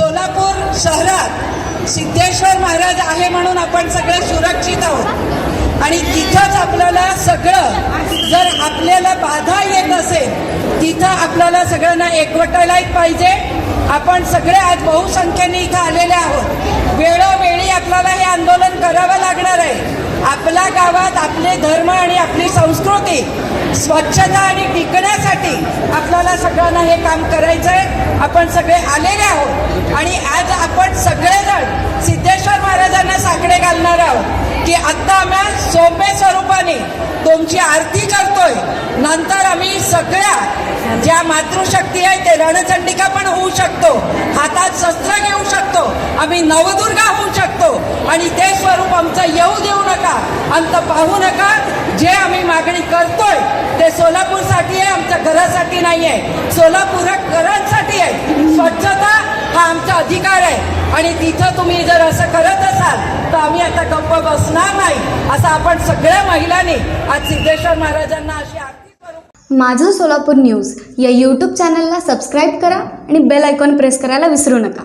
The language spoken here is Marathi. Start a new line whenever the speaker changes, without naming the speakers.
सोलापूर शहरात सिद्धेश्वर महाराज आहे म्हणून आपण सगळे सुरक्षित आहोत. आणि तिथंच आपल्याला सगळं जर आपल्याला बाधा येत असेल तिथं आपल्याला सगळ्यांना एकवटायलाच पाहिजे. आपण सगळे आज बहुसंख्येने इथं आलेले आहोत. वेळोवेळी आपल्याला हे आंदोलन करावं लागणार आहे. आपल्या गावात आपले धर्म आणि आपली संस्कृती स्वच्छता आणि टिकण्यासाठी आपल्याला सगळ्यांना हे काम करायचं आहे आपण सगळे आलेले आहोत आणि आज आपण सगळेजण सिद्धेश्वर महाराजांना साकडे घालणार आहोत की आत्ता आम्ही सोपे स्वरूपाने तुमची आरती करतोय. नंतर आम्ही सगळ्या ज्या मातृशक्ती आहे ते रणचंडिका पण होऊ शकतो हातात शस्त्र घेऊ शकतो आम्ही नवदुर्गा होऊ शकतो आणि ते स्वरूप आमचं येऊ देऊ नका अंत पाहू नका जे आम्ही मागणी करतोय ते सोलापूरसाठी आहे आमच्या घरासाठी नाही आहे. सोलापूरकरांसाठी आहे. स्वच्छता हा आमचा अधिकार आहे. आणि तिथं तुम्ही जर असं करत असाल तर आम्ही आता गप्प बसणार नाही. असं आपण सगळ्या महिलांनी आज सिद्धेश्वर महाराजांना अशी आरती
माझं सोलापूर न्यूज या यूट्यूब चॅनलला सबस्क्राईब करा आणि बेल आयकॉन प्रेस करायला विसरू नका.